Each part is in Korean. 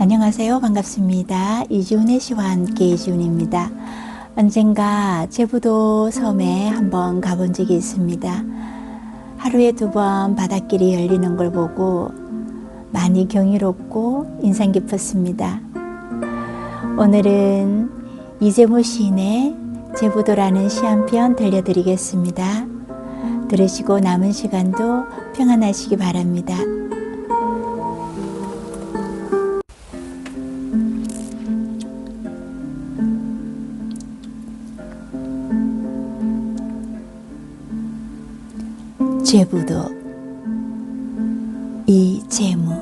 안녕하세요. 반갑습니다. 이지훈의 시와 함께 이지훈입니다. 언젠가 제부도 섬에 한번 가본 적이 있습니다. 하루에 두 번 바닷길이 열리는 걸 보고 많이 경이롭고 인상 깊었습니다. 오늘은 이재모 시인의 제부도라는 시 한 편 들려드리겠습니다. 들으시고 남은 시간도 평안하시기 바랍니다. 제부도 이재무.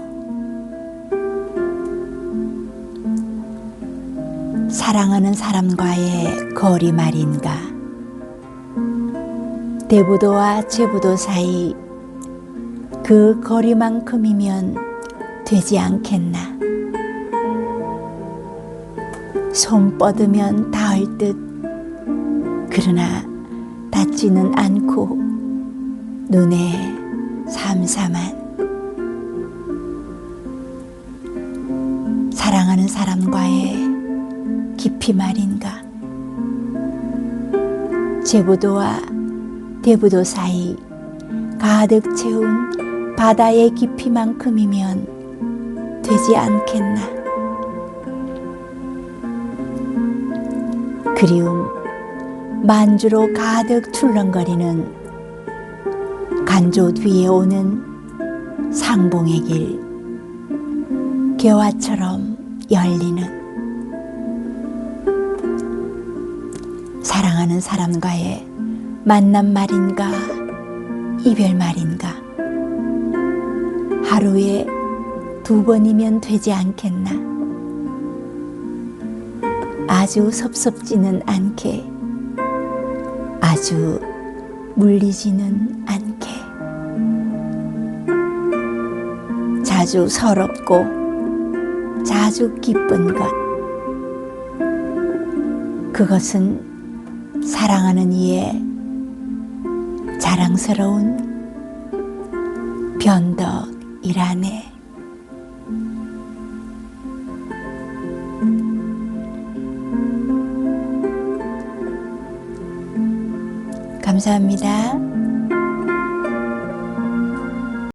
사랑하는 사람과의 거리 말인가? 대부도와 제부도 사이 그 거리만큼이면 되지 않겠나? 손 뻗으면 닿을 듯 그러나 닿지는 않고 눈에 삼삼한. 사랑하는 사람과의 깊이 말인가? 제부도와 대부도 사이 가득 채운 바다의 깊이만큼이면 되지 않겠나? 그리움 만주로 가득 출렁거리는 간조 뒤에 오는 상봉의 길 개화처럼 열리는 사랑하는 사람과의 만남 말인가 이별 말인가 하루에 두 번이면 되지 않겠나. 아주 섭섭지는 않게 아주 물리지는 않 자주 서럽고 자주 기쁜 것 그것은 사랑하는 이의 자랑스러운 변덕이라네. 감사합니다.